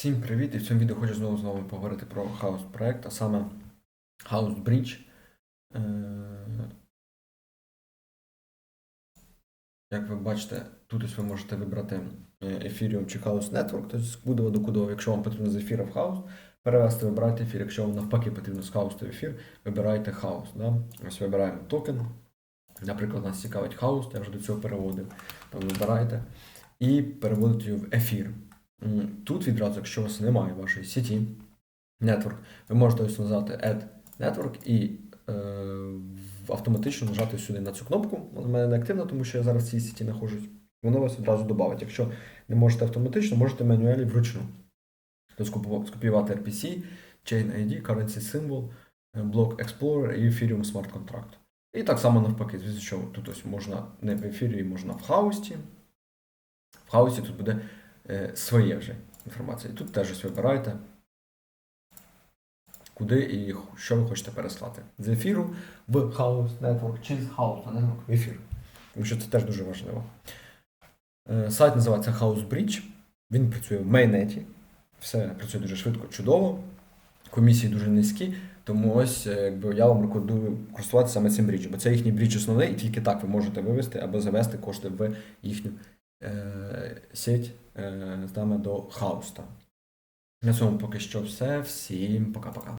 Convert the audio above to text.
Всім привіт! І в цьому відео хочу знову з вами поговорити про хаус проект, а саме House Bridge. Е, Як ви бачите, тут ось ви можете вибрати е, Ethereum чи House Network, тобто з кудова до кудова, якщо вам потрібно з ефіра в хаус, перевести, вибирайте ефір. Якщо вам навпаки потрібно з хаус в ефір, вибирайте хаус. Да? Ось вибираємо токен. Наприклад, нас цікавить хаус, я вже до цього переводив. Там вибирайте. І переводите його в ефір. Тут відразу, якщо у вас немає вашої сіті, network, ви можете ось назвати Add Network і е, автоматично нажати сюди на цю кнопку. Вона в мене не активна, тому що я зараз в цій сіті знаходжусь. Воно вас одразу додавить. Якщо не можете автоматично, можете мануалі вручну. Тобто скопіювати RPC, Chain ID, Currency Symbol, е, Block Explorer і Ethereum Smart Contract. І так само навпаки, звісно, що тут ось можна не в ефірі, можна в хаусті. В хаусі тут буде своє вже інформація. Тут теж ось вибираєте, куди і що ви хочете переслати. З ефіру в House Network чи з House Network в ефір. Тому що це теж дуже важливо. Е, Сайт називається House Bridge. Він працює в майнеті. Все працює дуже швидко, чудово. Комісії дуже низькі. Тому ось е, якби я вам рекомендую користуватися саме цим бріджем, бо це їхній брідж основний, і тільки так ви можете вивести або завести кошти в їхню е, сеть е, з нами до хауста. На цьому поки що все. Всім пока-пока.